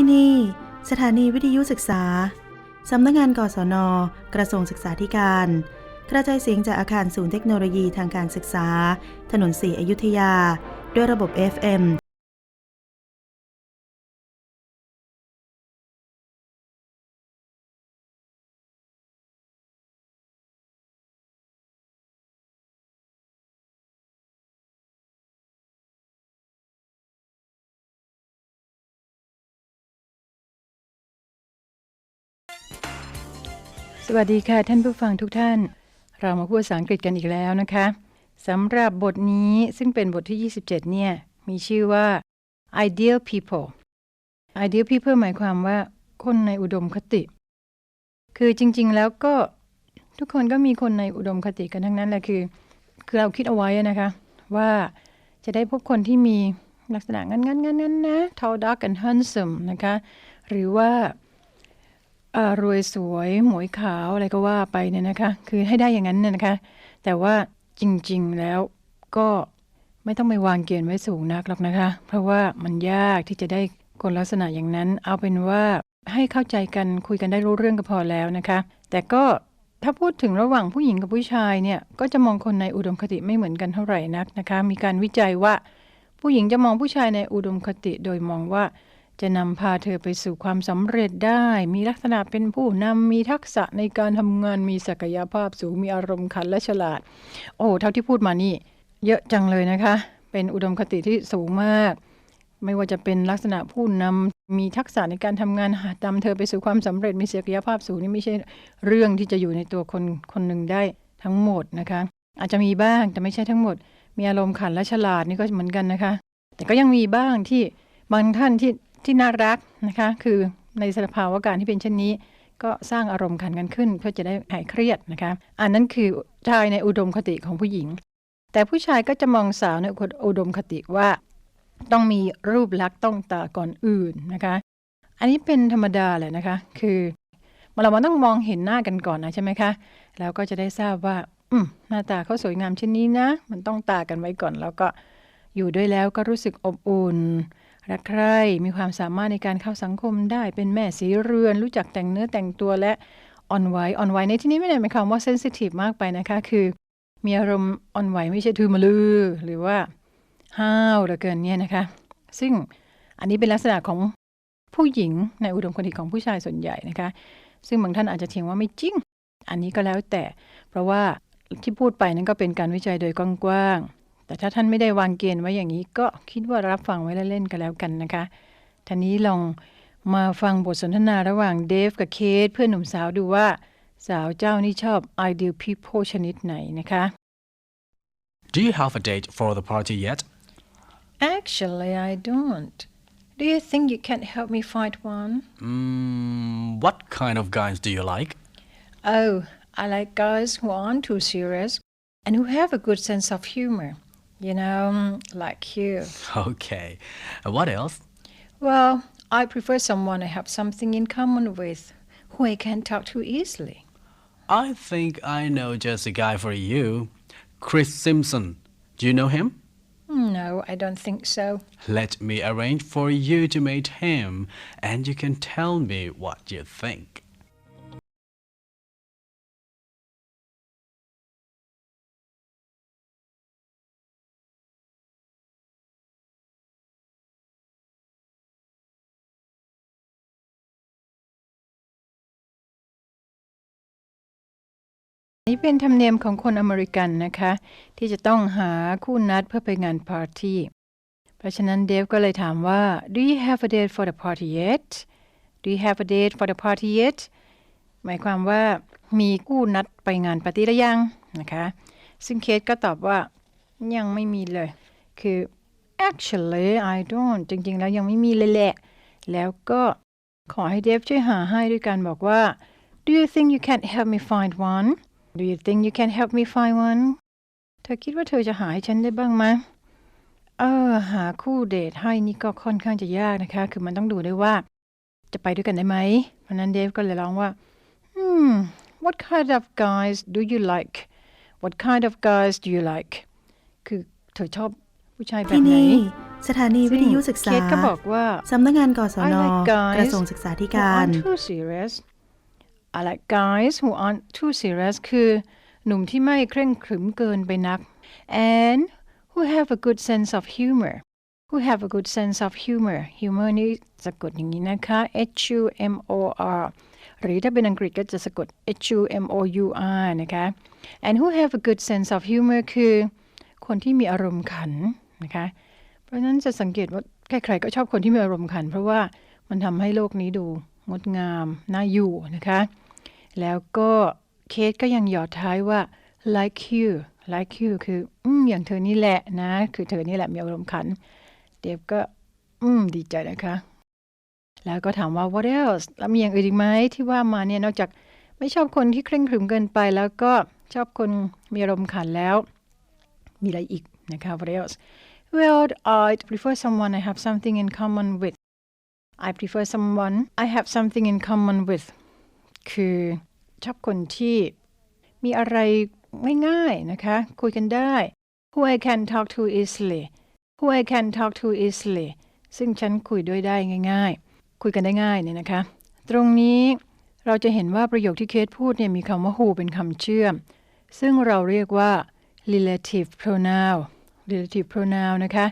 ที่นี่ สถานีวิทยุศึกษา สำนักงานกศน กระทรวงศึกษาธิการ กระจายเสียงจากอาคารศูนย์เทคโนโลยีทางการศึกษา ถนนสีอยุธยา ด้วยระบบ FM สวัสดีค่ะท่านผู้ฟังทุกท่าน เรามาพูดภาษาอังกฤษกันอีกแล้วนะคะสำหรับบทนี้ซึ่งเป็นบทที่ 27 เนี่ย มีชื่อว่า ideal people ideal people หมายความว่า คนในอุดมคติ คือจริง ๆ แล้วก็ทุกคนก็มีคนในอุดมคติกันทั้งนั้นแหละคือ คือเราคิดเอาไว้นะคะ ว่าจะได้พบคนที่มีลักษณะงั้นงั้นงั้นงั้นนะ tall dark and handsome นะคะ หรือว่า รวยสวยหมวยขาวอะไรก็ว่าไปเนี่ยนะคะ คือให้ได้อย่างนั้นเนี่ยนะคะ แต่ว่าจริงๆแล้วก็ไม่ต้องไปวางเกณฑ์ไว้สูงนักหรอกนะคะ เพราะว่ามันยากที่จะได้คนลักษณะอย่างนั้น เอาเป็นว่าให้เข้าใจกันคุยกันได้รู้เรื่องก็พอแล้วนะคะ แต่ก็ถ้าพูดถึงระหว่างผู้หญิงกับผู้ชายเนี่ยก็จะมองคนในอุดมคติไม่เหมือนกันเท่าไหร่นักนะคะ มีการวิจัยว่า ผู้หญิงจะมองผู้ชายในอุดมคติ โดยมองว่า จะนำพาเธอไปสู่ความสำเร็จได้ มีลักษณะเป็นผู้นำ มีทักษะในการทำงาน มีศักยภาพสูง มีอารมณ์ขันและฉลาด โอ้ เท่าที่พูดมานี่ เยอะจังเลยนะคะ เป็นอุดมคติที่สูงมาก ไม่ว่าจะเป็นลักษณะผู้นำ มีทักษะในการทำงานนำเธอไปสู่ความสำเร็จ มีศักยภาพสูงนี่ไม่ใช่เรื่องที่จะอยู่ในตัวคนคนหนึ่งได้ทั้งหมดนะคะ อาจจะมีบ้างแต่ไม่ใช่ทั้งหมด มีอารมณ์ขันและฉลาดนี่ก็เหมือนกันนะคะ แต่ก็ยังมีบ้างที่บางท่านที่ ที่น่ารักนะคะคือในสภาวะการที่เป็นเช่นนี้ ก็สร้างอารมณ์ขันกันขึ้น เพื่อจะได้หายเครียดนะคะ อันนั้นคือชายในอุดมคติของผู้หญิง แต่ผู้ชายก็จะมองสาวในอุดมคติว่า ต้องมีรูปลักษณ์ต้องตาก่อนอื่นนะคะ อันนี้เป็นธรรมดาแหละนะคะ คือเรามันต้องมองเห็นหน้ากันก่อนนะใช่ไหมคะ แล้วก็จะได้ทราบว่า อืมหน้าตาเขาสวยงามเช่นนี้นะ มันต้องตากันไว้ก่อน แล้วก็อยู่ด้วยแล้วก็รู้สึกอบอุ่น รักใคร่มีความสามารถในการเข้าสังคมได้เป็นแม่สีเรือน รู้จักแต่งเนื้อแต่งตัวและอ่อนไหวอ่อนไหวในที่นี้ไม่ได้หมายความว่าเซนซิทีฟมากไปนะคะ คือ มีอารมณ์อ่อนไหวไม่ใช่ทือมลือ หรือว่าห้าวเหลือเกินเนี่ยนะคะ ซึ่งอันนี้เป็นลักษณะของผู้หญิงในอุดมคติของผู้ชายส่วนใหญ่นะคะ ซึ่งบางท่านอาจจะเถียงว่าไม่จริง อันนี้ก็แล้วแต่ เพราะว่าที่พูดไปนั้นก็เป็นการวิจัยโดยกว้างๆ แต่ถ้าท่านไม่ได้วางเกณฑ์ไว้อย่างนี้ก็คิดว่ารับฟังไว้เล่นๆกันแล้วกันนะคะทีนี้ลองมาฟังบทสนทนาระหว่างเดฟกับเคทเพื่อนหนุ่มสาวดูว่า สาวเจ้านี่ชอบ ideal people ชนิดไหนนะคะ Do you have a date for the party yet? Actually I don't Do you think you can help me find one Mm, what kind of guys do you like? Oh I like guys who aren't too serious and who have a good sense of humor you know like you Okay. Uh, What else? Well, I prefer someone I have something in common with, who I can talk to easily. I think I know just a guy for you. Chris Simpson. Do you know him? No, I don't think so. Let me arrange for you to meet him and you can tell me what you think. นี่เป็นธรรมเนียมของคนอเมริกันนะคะ ที่จะต้องหาคู่นัดเพื่อไปงานปาร์ตี้ เพราะฉะนั้นเดฟก็เลยถามว่า Do you have a date for the party yet Do you have a date for the party yet หมายความว่ามีคู่นัดไปงานปาร์ตี้หรือยังนะคะ ซึ่งเคสก็ตอบว่ายังไม่มีเลย คือ actually I don't จริง ๆ แล้วยังไม่มีเลยแหละ แล้วก็ขอให้เดฟช่วยหาให้ด้วยการบอกว่า Do you think you can help me find one Do you think you can help me find one เธอคิดว่าเธอจะหาให้ฉันได้บ้างไหมเออ หาคู่เดทให้นี่ก็ค่อนข้างจะยากนะคะ คือมันต้องดูด้วยว่า จะไปด้วยกันได้ไหมเพราะนั้นเดฟก็เลยร้องว่า hmm what kind of guys do you like what kind of guys do you like คือเธอชอบผู้ชายแบบที่ไหนนี่สถานีวิทยุศึกษาเคสก็บอกว่าสำนักงานกศ I น like guys กระทรวงศึกษาธิ who การ aren't too serious I like guys who aren't too serious คือหนุ่มที่ไม่เคร่งขรึมเกินไปนัก and who have a good sense of humor who have a good sense of humor humor นี่สะกดอย่างนี้นะคะ H U M O R หรือถ้าเป็นอังกฤษก็จะสะกด H U M O U R นะคะ and who have a good sense of humor คือ คนที่มีอารมณ์ขันนะคะ เพราะนั้นจะสังเกตว่าใครๆก็ชอบคนที่มีอารมณ์ขัน เพราะว่ามันทำให้โลกนี้ดูงดงาม น่าอยู่นะคะ แล้วก็เคสก็ยังหยอดท้ายว่า like you like you คืออืมอย่างเธอนี่แหละนะ คือเธอนี่แหละมีอารมณ์ขัน เดฟก็ อืม ดีใจนะคะ แล้วก็ถามว่า what else แล้วมีอย่างอื่นอีกไหมที่ว่ามาเนี่ย นอกจากไม่ชอบคนที่เคร่งขรึมเกินไป แล้วก็ชอบคนมีอารมณ์ขันแล้ว มีอะไรอีกนะคะ what else Well, I prefer someone I have something in common with. I prefer someone I have something in common with. คือ ชอบคนที่มีอะไรง่ายๆนะคะ คุยกันได้ who I can talk to easily who I can talk to easily ซึ่งฉันคุยด้วยได้ง่าย ๆ คุยกันได้ง่ายเนี่ยนะคะ ตรงนี้เราจะเห็นว่าประโยคที่เคสพูดเนี่ยมีคำว่า who เป็นคำเชื่อม ซึ่งเราเรียกว่า relative pronoun relative pronoun นะคะ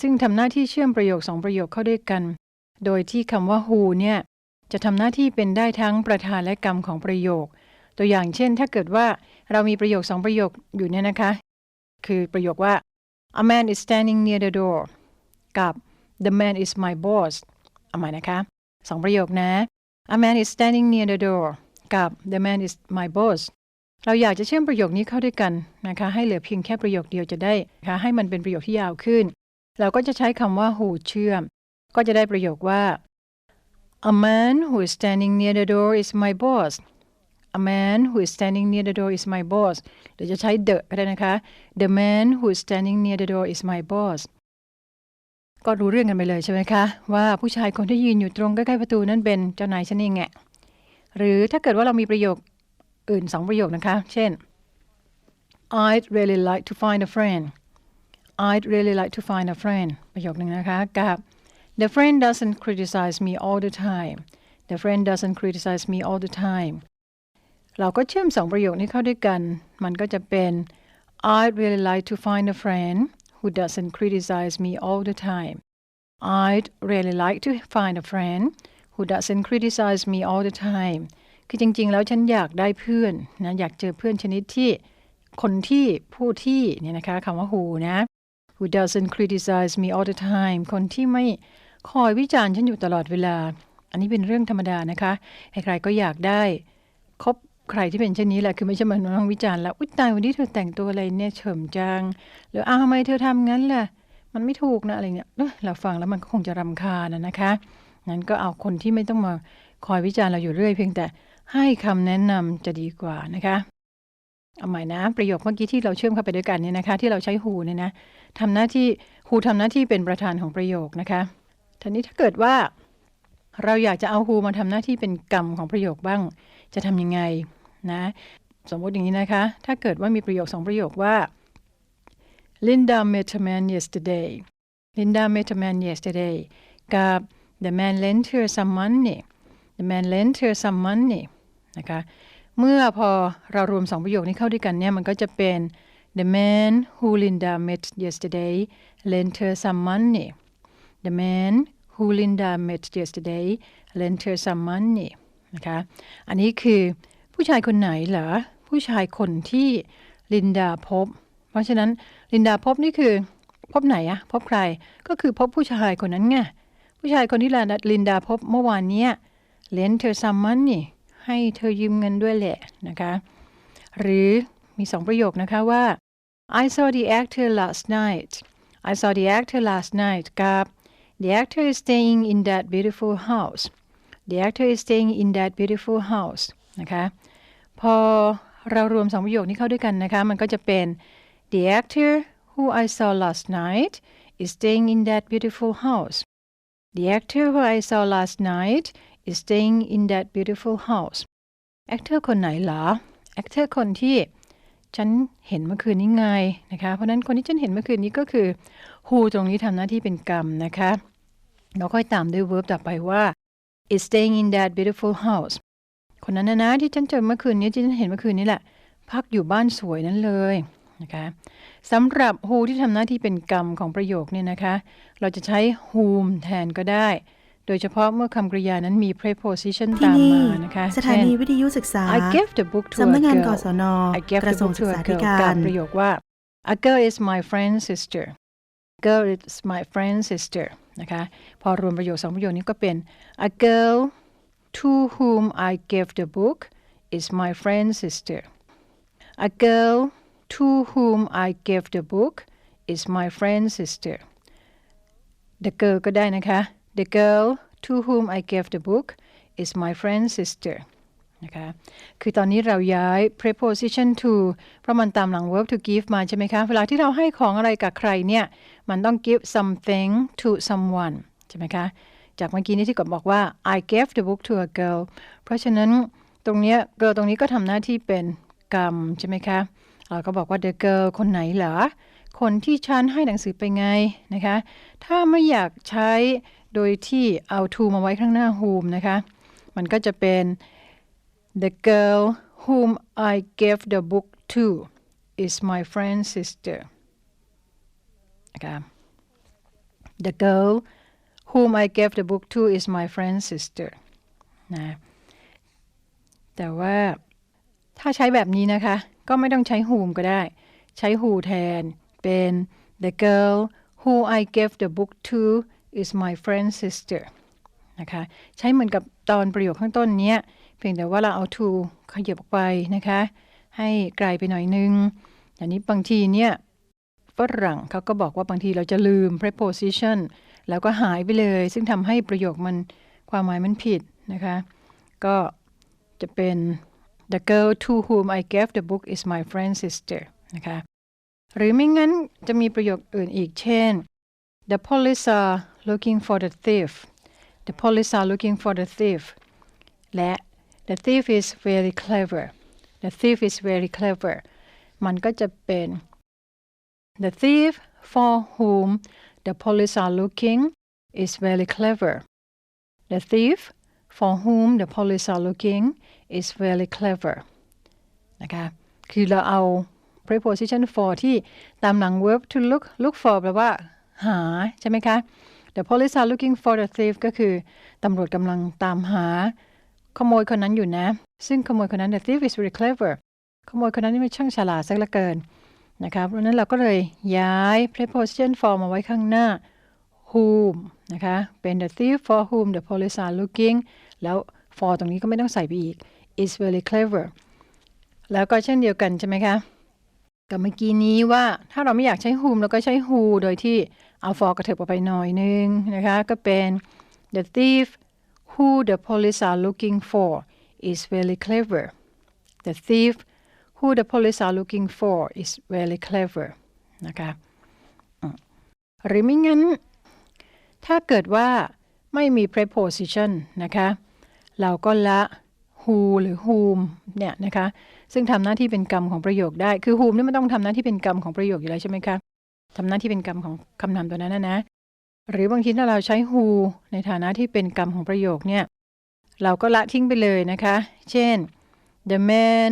ซึ่งทำหน้าที่เชื่อมประโยคสองประโยคเข้าด้วยกัน โดยที่คำว่า who เนี่ย จะทำหน้าที่เป็นได้ทั้งประธานและกรรมของประโยค ตัวอย่างเช่น ถ้าเกิดว่าเรามีประโยคสองประโยคอยู่เนี่ยนะคะ คือประโยคว่า a man is standing near the door กับ the man is my boss เอาใหม่นะคะสองประโยคนะ a man is standing near the door กับ the man is my boss เราอยากจะเชื่อมประโยคนี้เข้าด้วยกันนะคะ ให้เหลือเพียงแค่ประโยคเดียวจะได้นะคะให้มันเป็นประโยคที่ยาวขึ้น เราก็จะใช้คำว่า who เชื่อม ก็จะได้ประโยคว่า a man who is standing near the door is my boss a man who is standing near the door is my boss หรือจะใช้ the ก็ได้นะคะ the man who is standing near the door is my boss ก็รู้เรื่องกันไปเลยใช่ไหมคะ ว่าผู้ชายคนที่ยืนอยู่ตรงใกล้ๆประตูนั่นเป็นเจ้านายฉันเองแงหรือถ้าเกิดว่าเรามีประโยคอื่นสองประโยคนะคะ เช่น I'd really like to find a friend I'd really like to find a friend ประโยคหนึ่งนะคะกับ The friend doesn't criticize me all the time The friend doesn't criticize me all the time เราก็เชื่อมสองประโยคนี้เข้าด้วยกัน มันก็จะเป็น I'd really like to find a friend who doesn't criticize me all the time I'd really like to find a friend who doesn't criticize me all the time คือจริง ๆ แล้วฉันอยากได้เพื่อนนะ อยากเจอเพื่อนชนิดที่ คนที่ผู้ที่เนี่ยนะคะคำว่า who นะ who doesn't criticize me all the time คนที่ไม่ คอยวิจารณ์ฉันอยู่ตลอดเวลา อันนี้เป็นเรื่องธรรมดานะคะ ใครๆก็อยากได้คบใครที่เป็นเช่นนี้แหละคือไม่ใช่มานั่งวิจารณ์แล้วอุ๊ยตายวันนี้เธอแต่งตัวอะไรเนี่ยเฉิมจังหรืออ้าวทำไมเธอทำงั้นล่ะ มันไม่ถูกนะอะไรเนี่ยเราฟังแล้วมันก็คงจะรำคาญนะนะคะงั้นก็เอาคนที่ไม่ต้องมาคอยวิจารณ์เราอยู่เรื่อยเพียงแต่ให้คำแนะนำจะดีกว่านะคะเอาใหม่นะ ประโยคเมื่อกี้ที่เราเชื่อมเข้าไปด้วยกันเนี่ยนะคะ ที่เราใช้ who เนี่ยนะทำหน้าที่ who ทำหน้าที่เป็นประธานของประโยคนะคะ ทีนี้ถ้าเกิดว่าเราอยากจะเอา who มาทำหน้าที่เป็นกรรมของประโยคบ้าง จะทำยังไงนะ สมมติอย่างนี้นะคะ ถ้าเกิดว่ามีประโยคสองประโยคว่า Linda met a man yesterday Linda met a man yesterday กับ the man lent her some money the man lent her some money นะคะ เมื่อพอเรารวมสองประโยคนี้เข้าด้วยกันเนี่ย มันก็จะเป็น the man who Linda met yesterday lent her some money the man who Linda met yesterday lent her some money นะคะอันนี้คือผู้ชายคนไหนเหรอผู้ชายคนที่ลินดาพบ เพราะฉะนั้นลินดาพบนี่คือพบไหนอะพบใครก็คือพบผู้ชายคนนั้นไงผู้ชายคนที่ลินดาพบเมื่อวานเนี้ยเลนเธอซัมมันนี่ให้เธอยืมเงินด้วยแหละนะคะหรือมีสองประโยคนะคะว่า I saw the actor last night I saw the actor last night กับ the actor is staying in that beautiful house the actor is staying in that beautiful house นะคะ พอเรารวมสองประโยคนี้เข้าด้วยกันนะคะ มันก็จะเป็น the actor who I saw last night is staying in that beautiful house the actor who I saw last night is staying in that beautiful house actor คนไหนเหรอ actor คนที่ฉันเห็นเมื่อคืนนี้ไงนะคะ เพราะนั้นคนที่ฉันเห็นเมื่อคืนนี้ก็คือ who ตรงนี้ทำหน้าที่เป็นกรรมนะคะแล้วค่อยตามด้วย verb ต่อไปว่า is staying in that beautiful house คนนั้นนะนะที่ฉันเจอเมื่อคืนนี้ที่ฉันเห็นเมื่อคืนนี้แหละ พักอยู่บ้านสวยนั้นเลยนะคะสำหรับ who ที่ทำหน้าที่เป็นกรรมของประโยคเนี่ยนะคะ เราจะใช้ whom แทนก็ได้ โดยเฉพาะเมื่อคำกริยานั้นมี preposition ที่ตามนี่มานะคะสถานีวิทยุศึกษา I gave the book to สำนั a กงานก girl ศน I gave กระ the ทรวง book ศึ to ก a ษาธิ girl กากับรประโยคว่า a girl is my friend's sister girl is my friend's sister นะคะ พอรวมประโยคสองประโยคนี้ก็เป็น a girl to whom I gave the book is my friend's sister a girl to whom I gave the book is my friend's sister the girl ก็ได้นะคะ the girl to whom I gave the book is my friend's sister นะคะ คือตอนนี้เราย้าย preposition to เพราะมันตามหลัง verb to give มาใช่ไหมคะ เวลาที่เราให้ของอะไรกับใครเนี่ย มันต้อง give something to someone ใช่ไหมคะ จากเมื่อกี้นี้ที่กดบอกว่า I gave the book to a girl เพราะฉะนั้นตรงเนี้ย girl ตรงนี้ก็ทำหน้าที่เป็นกรรมใช่ไหมคะ เราก็บอกว่า the girl คนไหนเหรอ คนที่ฉันให้หนังสือไปไงนะคะ ถ้าไม่อยากใช้โดยที่เอา to มาไว้ข้างหน้า whom นะคะ มันก็จะเป็น The girl whom I gave the book to is my friend's sister. Okay. The girl whom I gave the book to is my friend's sister. นะแต่ว่าถ้าใช้แบบนี้นะคะ ก็ไม่ต้องใช้ whom ก็ได้ ใช้ who แทนเป็น the girl who I gave the book to is my friend's sister นะคะ ใช้เหมือนกับตอนประโยคข้างต้นเนี้ย พียงแต่ว่าเราเอา to ขยับออกไปนะคะ ให้ไกลไปหน่อยนึงอันนี้บางทีเนี่ยฝรั่งเขาก็บอกว่าบางทีเราจะลืม preposition แล้วก็หายไปเลย ซึ่งทำให้ประโยคมันความหมายมันผิดนะคะ ก็จะเป็น the girl to whom I gave the book is my friend's sister นะคะ หรือไม่งั้นจะมีประโยคอื่นอีกเช่น the police are looking for the thief the police are looking for the thief และ the thief is very clever the thief is very clever มันก็จะเป็น the thief for whom the police are looking is very clever the thief for whom the police are looking is very clever นะคะ คือเราเอา preposition for ที่ตามหลัง verb to look look for แปลว่า หา ใช่ไหมคะ the police are looking for the thief ก็คือตำรวจกำลังตามหา ขโมยคนนั้นอยู่นะ ซึ่งขโมยคนนั้น the thief is very clever ขโมยคนนั้นนี่มันช่างฉลาดสักเหลือเกินนะคะเพราะนั้นเราก็เลยย้าย preposition for มาไว้ข้างหน้า whom นะคะ เป็น the thief for whom the police are looking แล้ว for ตรงนี้ก็ไม่ต้องใส่ไปอีก is very clever แล้วก็เช่นเดียวกันใช่ไหมคะกับเมื่อกี้นี้ว่าถ้าเราไม่อยากใช้ whom เราก็ใช้ who โดยที่เอา for กระเถิบออกไปหน่อยนึงนะคะ ก็เป็น the thief who the police are looking for is very clever the thief who the police are looking for is very clever นะคะหรือไม่งั้น ถ้าเกิดว่าไม่มี preposition นะคะ เราก็ละ who หรือ whom เนี่ยนะคะ ซึ่งทำหน้าที่เป็นกรรมของประโยคได้ คือ whom นี่มันต้องทำหน้าที่เป็นกรรมของประโยคอยู่แล้วใช่ไหมคะทำหน้าที่เป็นกรรมของคำนามตัวนั้นนะนะ หรือบางทีถ้าเราใช้ who ในฐานะที่เป็นกรรมของประโยคเนี่ยเราก็ละทิ้งไปเลยนะคะ เช่น the man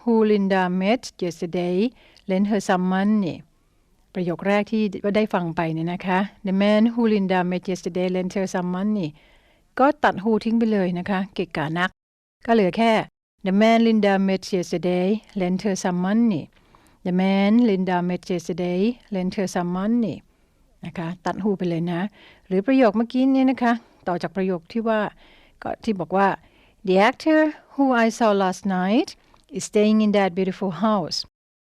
who Linda met yesterday lent her some money ประโยคแรกที่ได้ฟังไปเนี่ยนะคะ the man who Linda met yesterday lent her some money ก็ตัด who ทิ้งไปเลยนะคะ เกะกะนัก ก็เหลือแค่ the man Linda met yesterday lent her some money the man Linda met yesterday lent her some money นะคะตัด who ไปเลยนะ หรือประโยคเมื่อกี้เนี่ยนะคะ ต่อจากประโยคที่ว่าก็ที่บอกว่า the actor who I saw last night is staying in that beautiful house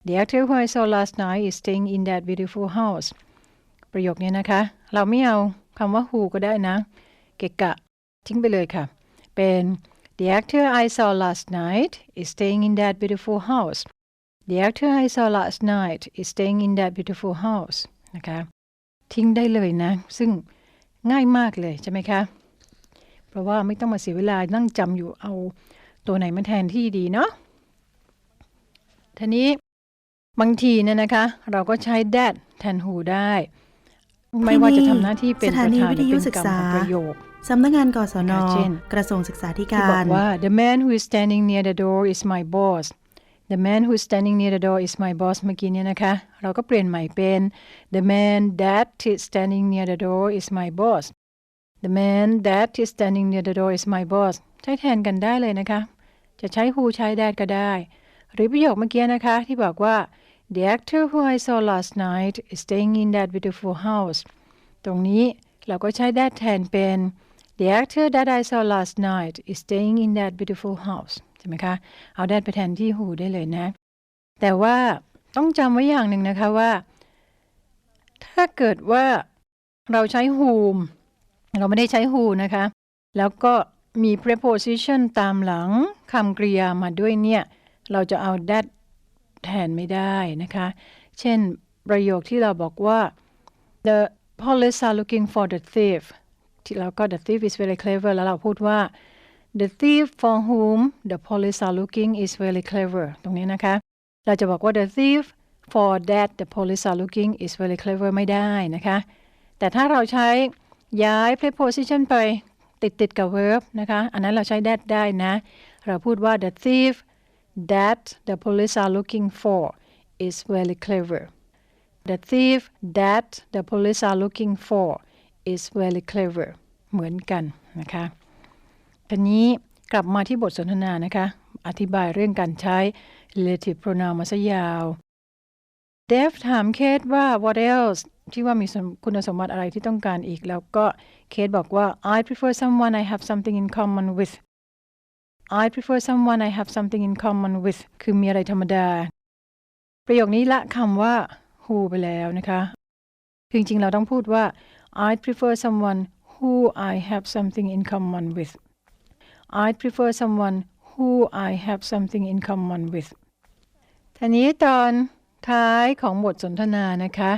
the actor who I saw last night is staying in that beautiful house ประโยคนี้นะคะ เราไม่เอาคำว่า who ก็ได้นะ เกะกะ ทิ้งไปเลยค่ะ เป็น the actor I saw last night is staying in that beautiful house the actor I saw last night is staying in that beautiful house นะคะ ทิ้งได้เลยนะ ซึ่งง่ายมากเลยใช่ไหมคะ เพราะว่าไม่ต้องมาเสียเวลานั่งจำอยู่เอาตัวไหนมาแทนที่ดีเนาะทีนี้บางทีเนี่ยนะคะ เราก็ใช้ that แทน who ได้ ไม่ว่าจะทำหน้าที่เป็นสถานีประธานวิทยุหรือศึเป็นกกรรษามประโยคสำนักงานกศนค่ะเช่นกระทรวงศึกษาธิที่กาบอกรว่า the man who is standing near the door is my boss the man who's standing near the door is my boss เมื่อกี้เนี่ยนะคะ เราก็เปลี่ยนใหม่เป็น the man that is standing near the door is my boss the man that is standing near the door is my boss ใช้แทนกันได้เลยนะคะ จะใช้ who ใช้ that ก็ได้ หรือประโยคเมื่อกี้นะคะที่บอกว่า the actor who I saw last night is staying in that beautiful house ตรงนี้เราก็ใช้ that แทนเป็น The actor that I saw last night is staying in that beautiful house ช่ไหมคะ เอา that ไปแทนที่ who ได้เลยนะ แต่ว่าต้องจำไว้อย่างหนึ่งนะคะว่า ถ้าเกิดว่าเราใช้ whom เราไม่ได้ใช้ who นะคะ แล้วก็มี preposition ตามหลังคำกริยามาด้วยเนี่ย เราจะเอา that แทนไม่ได้นะคะ เช่นประโยคที่เราบอกว่า the police are looking for the thief ที่เราก็ the thief is very clever แล้วเราพูดว่า the thief for whom the police are looking is very clever ตรงนี้นะคะ เราจะบอกว่า the thief for that the police are looking is very clever ไม่ได้นะคะ แต่ถ้าเราใช้ย้าย preposition ไปติดติดกับ verb นะคะ อันนั้นเราใช้ that ได้นะ เราพูดว่า the thief that the police are looking for is very clever The thief that the police are looking for is very clever เหมือนกันนะคะ ทีนี้กลับมาที่บทสนทนานะคะ อธิบายเรื่องการใช้ relative pronoun มาซะยาวเดฟถามเคทว่า what else ที่ว่ามีคุณสมบัติอะไรที่ต้องการอีก แล้วก็เคทบอกว่า I prefer someone I have something in common with I prefer someone I have something in common with คือมีอะไรธรรมดา ประโยคนี้ละคำว่า who ไปแล้วนะคะ จริงๆ เราต้องพูดว่า I prefer someone who I have something in common with I prefer someone who I have something in common with ทีนี้ตอนท้ายของบทสนทนานะคะ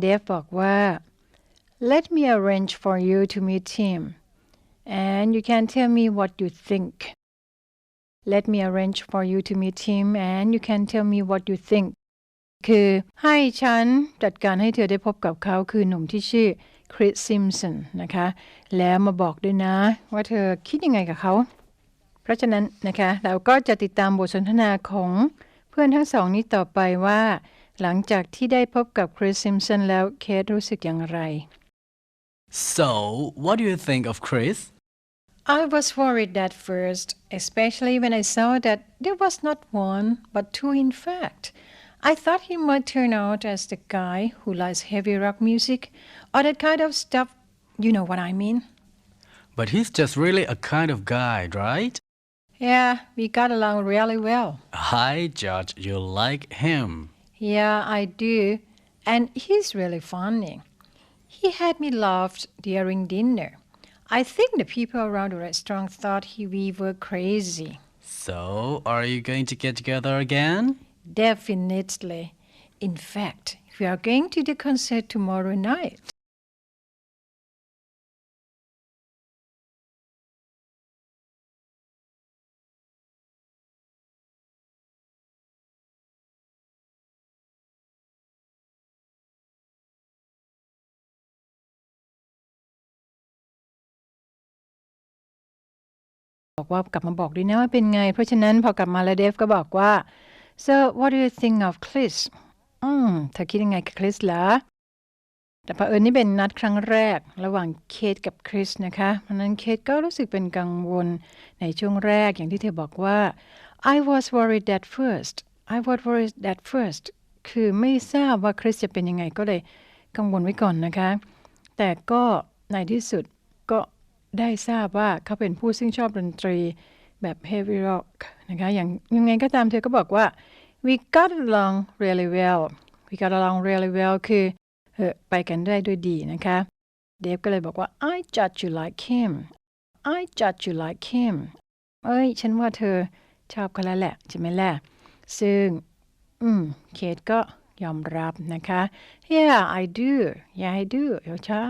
เดฟบอกว่า Let me arrange for you to meet him and you can tell me what you think Let me arrange for you to meet him and you can tell me what you think คือให้ฉันจัดการให้เธอได้พบกับเขาคือหนุ่มที่ชื่อ คริสซิมสันนะคะ แล้วมาบอกด้วยนะ ว่าเธอคิดยังไงกับเขา เพราะฉะนั้นนะคะเราก็จะติดตามบทสนทนาของเพื่อนทั้งสองนี้ต่อไปว่า หลังจากที่ได้พบกับคริสซิมสันแล้วเคทรู้สึกอย่างไร So, what do you think of Chris? I was worried at first, especially when I saw that there was not one, but two in fact. I thought he might turn out as the guy who likes heavy rock music or that kind of stuff. You know what I mean? But he's just really a kind of guy, right? Yeah, we got along really well. I judge you like him. Yeah, I do. And he's really funny. He had me laughed during dinner. I think the people around the restaurant thought he, we were crazy. So, are you going to get together again? Definitely. In fact, we are going to the concert tomorrow night. บอกว่ากลับมาบอกด้วยนะว่าเป็นไง เพราะฉะนั้นพอกลับมาแล้วเดฟก็บอกว่า so what do you think of Chris อืมเธอคิดยังไงกับคริสล่ะแต่เผอิญนี่เป็นนัดครั้งแรกระหว่างเคทกับคริสนะคะเพราะนั้นเคทก็รู้สึกเป็นกังวลในช่วงแรกอย่างที่เธอบอกว่า I was worried at first I was worried at first คือไม่ทราบว่าคริสจะเป็นยังไงก็เลยกังวลไว้ก่อนนะคะ แต่ก็ในที่สุดก็ได้ทราบว่าเขาเป็นผู้ซึ่งชอบดนตรีแบบ heavy rock นะคะอย่างยังไงก็ตามเธอก็บอกว่า we got along really well we got along really well คือเออไปกันได้ด้วยดีนะคะเดฟก็เลยบอกว่า I judge you like him I judge you like him เอ้ย ฉันว่าเธอชอบเขาแล้วแหละใช่ไหมล่ะ ซึ่ง อืม เคทก็ยอมรับนะคะ yeah I do yeah I do เออใช่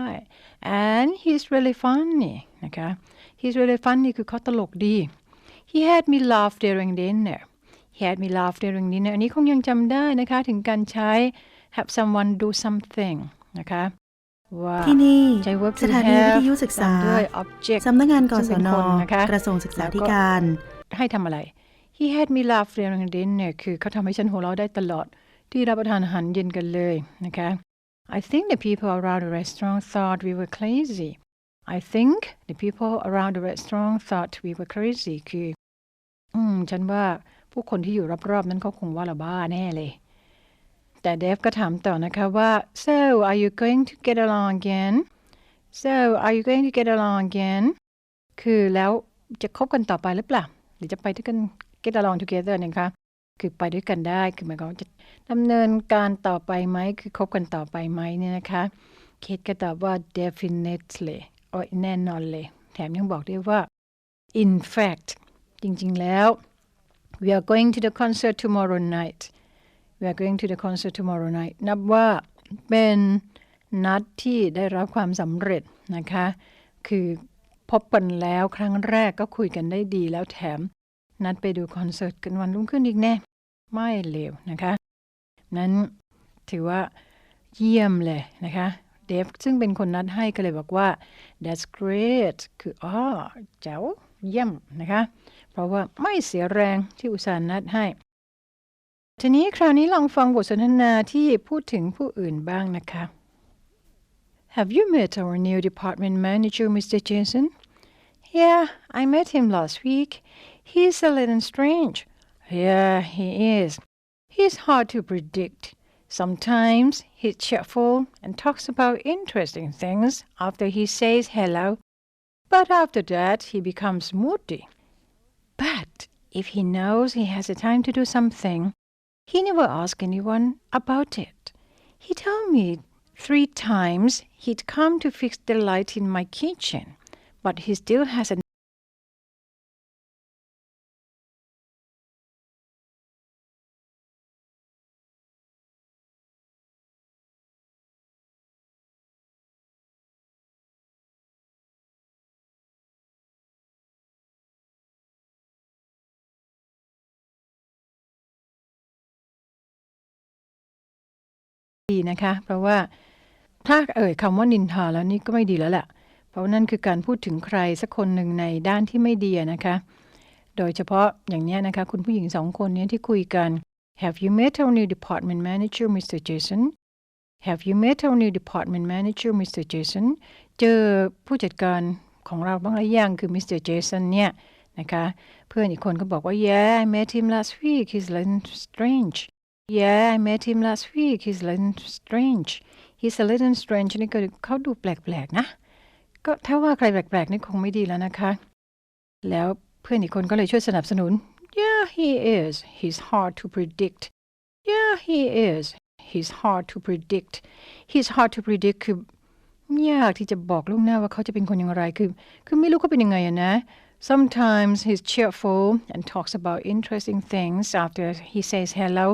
and he's really funny นะคะ he's really funny คือเขาตลกดี he had me laugh during dinner he had me laugh during dinner อันนี้คงยังจำได้นะคะ ถึงการใช้ have someone do something นะคะ ว่า ที่นี่ ใช้ verb ส to ถานี have วิทยุศึกษา ตมด้วย object สำนักงานก ซึ่ ศ ง น เป็นคนนะคะ กระทรวงศึกษาธิการ ให้ทำอะไร He had me laugh during dinner คือเขาทำให้ฉันหัวเราะได้ตลอด ที่รับประทานอาหารเย็นกันเลยนะคะ I think the people around the restaurant thought we were crazy I think the people around the restaurant thought we were crazy คือ อืม ฉันว่าผู้คนที่อยู่รอบๆ นั้นเขาคงว่าเราบ้าแน่เลย แต่เดฟก็ถามต่อนะคะว่า so are you going to get along again so are you going to get along again คือแล้วจะคบกันต่อไปหรือเปล่า หรือจะไปด้วยกัน get along together นะคะ คือไปด้วยกันได้ คือหมายความจะดำเนินการต่อไปไหม คือคบกันต่อไปไหมเนี่ยนะคะ เคทก็ตอบว่า definitely โอ้ยแน่นอนเลย แถมยังบอกด้วยว่า in fact จริงๆแล้ว we are going to the concert tomorrow night we are going to the concert tomorrow night นับว่าเป็นนัดที่ได้รับความสำเร็จนะคะ คือพบกันแล้วครั้งแรกก็คุยกันได้ดีแล้วแถม นัดไปดูคอนเสิร์ตกันวันรุ่งขึ้นอีกแน่ ไม่เลวนะคะ นั้นถือว่าเยี่ยมเลยนะคะเดฟซึ่งเป็นคนนัดให้ก็เลยบอกว่า that's great คืออ๋อเจ๋วเยี่ยมนะคะ เพราะว่าไม่เสียแรงที่อุตส่าห์นัดให้ ทีนี้คราวนี้ลองฟังบทสนทนาที่พูดถึงผู้อื่นบ้างนะคะ Have you met our new department manager, Mr. Jason? Yeah, I met him last week. He's a little strange. Yeah, he is. He's hard to predict. Sometimes he's cheerful and talks about interesting things after he says hello. But after that, he becomes moody. If he knows he has the time to do something, he never asks anyone about it. He told me three times he'd come to fix the light in my kitchen, but he still hasn't. ดีนะคะ เพราะว่าถ้าเอ่ยคำว่านินทาแล้วนี่ก็ไม่ดีแล้วแหละเพราะนั่นคือการพูดถึงใครสักคนหนึ่งในด้านที่ไม่ดีนะคะ โดยเฉพาะอย่างนี้นะคะ คุณผู้หญิงสองคนนี้ที่คุยกัน Have you met our new department manager Mr. Jason Have you met our new department manager Mr. Jason เจอผู้จัดการของเราบ้างหรือยังคือ Mr. Jason เนี่ยนะคะ เพื่อนอีกคนก็บอกว่า Yeah I met him last week he's a little strange Yeah I met him last week he's a little strange he's a little strange นี่ก็เขาดูแปลกๆนะ ก็ถ้าว่าใครแปลกๆนี่คงไม่ดีแล้วนะคะ แล้วเพื่อนอีกคนก็เลยช่วยสนับสนุน Yeah he is he's hard to predict Yeah he is he's hard to predict he's hard to predict คือยากที่จะบอกล่วงหน้าว่าเขาจะเป็นคนอย่างไร คือ คือไม่รู้เขาเป็นยังไงอะนะ Sometimes he's cheerful and talks about interesting things after he says hello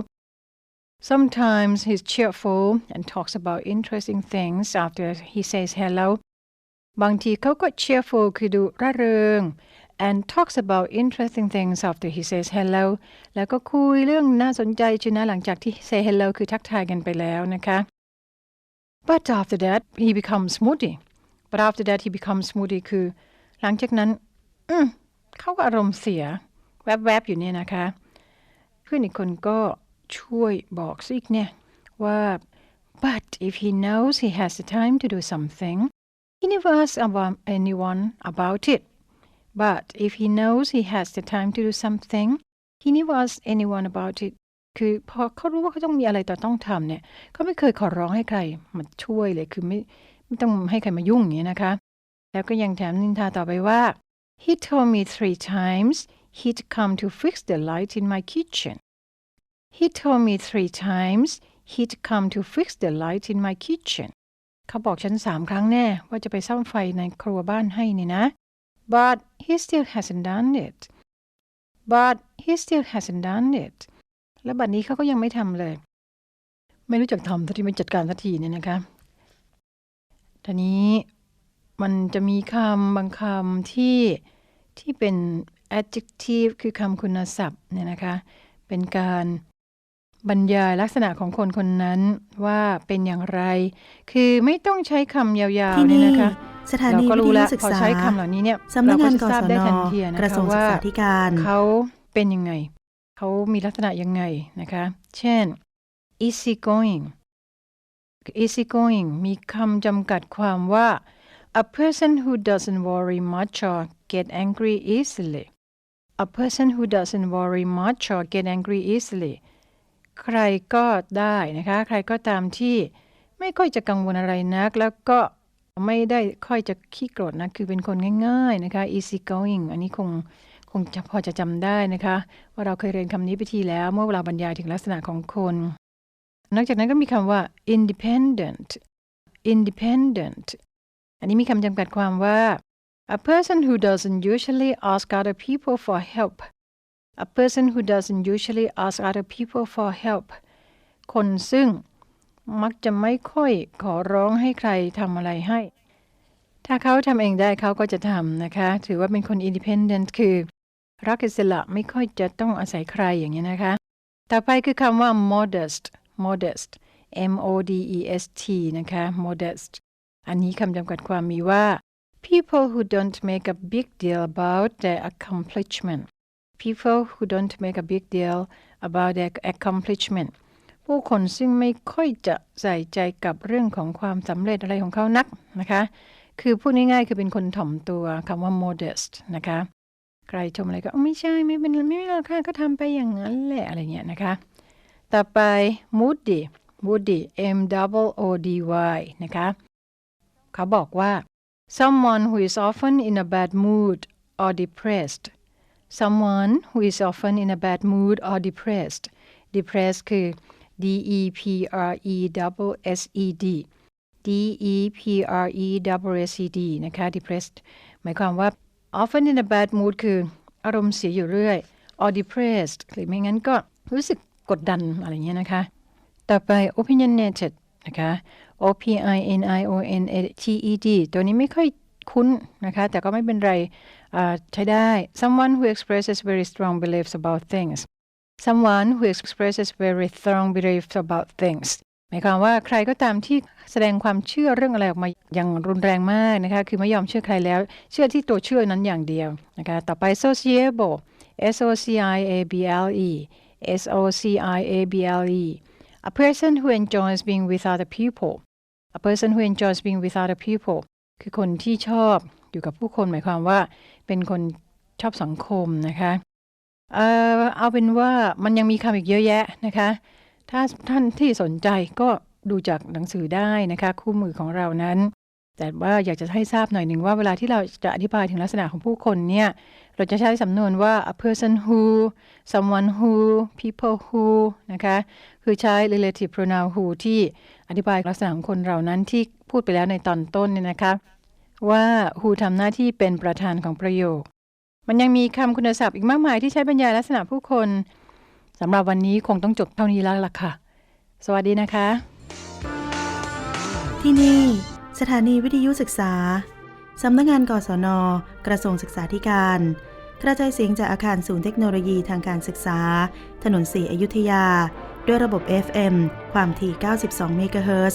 Sometimes he's cheerful and talks about interesting things after he says hello บางทีเขาก็ cheerful คือดูร่าเริง and talks about interesting things after he says hello แล้วก็คุยเรื่องน่าสนใจชนะหลังจากที่ say hello คือทักทายกันไปแล้วนะคะ but after that he becomes moody but after that he becomes moody คือ หลังจากนั้น อืมเขาก็อารมณ์เสีย แวบๆอยู่เนี่ยนะคะ เพื่อนอีกคนก็ ช่วยบอกซิกเนี่ยว่า but if he knows he has the time to do something he never asks about anyone about it but if he knows he has the time to do something he never asks anyone about it คือพอเขารู้ว่าเขาต้องมีอะไรต่อต้องทำเนี่ยเขาไม่เคยขอร้องให้ใครมาช่วยเลยคือไม่ไม่ต้องให้ใครมายุ่งอย่างนี้นะคะ แล้วก็ยังแถมนินทาต่อไปว่า he told me three times he'd come to fix the light in my kitchen he told me three times he'd come to fix the light in my kitchen เขาบอกฉันสามครั้งแน่ว่าจะไปซ่อมไฟในครัวบ้านให้นี่นะ but he still hasn't done it but he still hasn't done it แล้วบัดนี้เขาก็ยังไม่ทำเลย ไม่รู้จักทำทันทีไม่จัดการทันทีเนี่ยนะคะทีนี้มันจะมีคำบางคำที่ที่เป็น adjective คือคำคุณศัพท์เนี่ยนะคะ เป็นการ บรรยายลักษณะของคนคนนั้นว่าเป็นอย่างไร คือไม่ต้องใช้คำยาวที่ๆเนี่ยนี่นะคะ สถาเรานีก็วิทรู้ยุแล้วศึกพอษาใช้คำเหล่านี้เนี่ยสำนักงานกเรจะทราบศได้นทันทีนะกระทรวคะงศึกว่าษาธิการเขาเป็นยังไง เขามีลักษณะยังไงนะคะ เช่น easy going easy going มีคำจำกัดความว่า a person who doesn't worry much or get angry easily a person who doesn't worry much or get angry easily ใครก็ได้นะคะ ใครก็ตามที่ไม่ค่อยจะกังวลอะไรนัก แล้วก็ไม่ได้ค่อยจะขี้โกรธนะคือเป็นคนง่าย ๆนะคะ easy going อันนี้คงคงจะพอจะจำได้นะคะ ว่าเราเคยเรียนคำนี้ไปทีแล้วเมื่อเวลาบรรยายถึงลักษณะของคน นอกจากนั้นก็มีคำว่า independent independent อันนี้มีคำจำกัดความว่า a person who doesn't usually ask other people for help a person who doesn't usually ask other people for help คนซึ่งมักจะไม่ค่อยขอร้องให้ใครทำอะไรให้ ถ้าเขาทำเองได้เขาก็จะทำนะคะ ถือว่าเป็นคน independent คือ รักอิสระไม่ค่อยจะต้องอาศัยใครอย่างนี้ยนะคะ ต่อไปคือคำว่า modest modest M O D E S T นะคะ modest อันนี้คำจำกัดความมีว่า people who don't make a big deal about their accomplishment people who don't make a big deal about their accomplishment ผู้คนซึ่งไม่ค่อยจะใส่ใจกับเรื่องของความสำเร็จอะไรของเขานักนะคะ คือพูดง่ายๆคือเป็นคนถ่อมตัวคำว่า modest นะคะ ใครชมอะไรก็ไม่ใช่ไม่เป็นไม่เป็นไรค่ะก็ทำไปอย่างนั้นแหละอะไรเงี้ยนะคะ ต่อไป moody moody m double o d y นะคะ เขาบอกว่า someone who is often in a bad mood or depressed someone who is often in a bad mood or depressed depressed คือ d e p r e double s e d d e p r e double s e d นะคะ depressed หมายความว่า often in a bad mood คืออารมณ์เสียอยู่เรื่อย or depressed หรือไม่งั้นก็รู้สึกกดดันอะไรเงี้ยนะคะ ต่อไป opinionated นะคะ o p i n i o n a t e d ตัวนี้ไม่ค่อยคุ้นนะคะ แต่ก็ไม่เป็นไร ใช้ได้ someone who expresses very strong beliefs about things someone who expresses very strong beliefs about things หมายความว่าใครก็ตามที่แสดงความเชื่อเรื่องอะไรออกมาอย่างรุนแรงมากนะคะคือไม่ยอมเชื่อใครแล้ว เชื่อที่ตัวเชื่อนั้นอย่างเดียวนะคะต่อไป sociable s o c i a b l e s o c i a b l e a person who enjoys being with other people a person who enjoys being with other people คือคนที่ชอบอยู่กับผู้คนหมายความว่า เป็นคนชอบสังคมนะคะเอ่อเอาเป็นว่ามันยังมีคำอีกเยอะแยะนะคะ ถ้าท่านที่สนใจก็ดูจากหนังสือได้นะคะ คู่มือของเรานั้น แต่ว่าอยากจะให้ทราบหน่อยหนึ่งว่าเวลาที่เราจะอธิบายถึงลักษณะของผู้คนเนี่ย เราจะใช้สำนวนว่า a person who someone who people who นะคะ คือใช้ relative pronoun who ที่อธิบายลักษณะของคนเรานั้นที่พูดไปแล้วในตอนต้นเนี่ยนะคะ ว่า who ทำหน้าที่เป็นประธานของประโยค มันยังมีคำคุณศัพท์อีกมากมายที่ใช้บรรยายลักษณะผู้คนสำหรับวันนี้คงต้องจบเท่านี้แล้วล่ะค่ะ สวัสดีนะคะ ที่นี่ สถานีวิทยุศึกษา สำนักงานกศน กระทรวงศึกษาธิการ กระจายเสียงจากอาคารศูนย์เทคโนโลยีทางการศึกษา ถนนสีอยุธยา ด้วยระบบ FM ความถี่ 92 เมกะเฮิรตซ์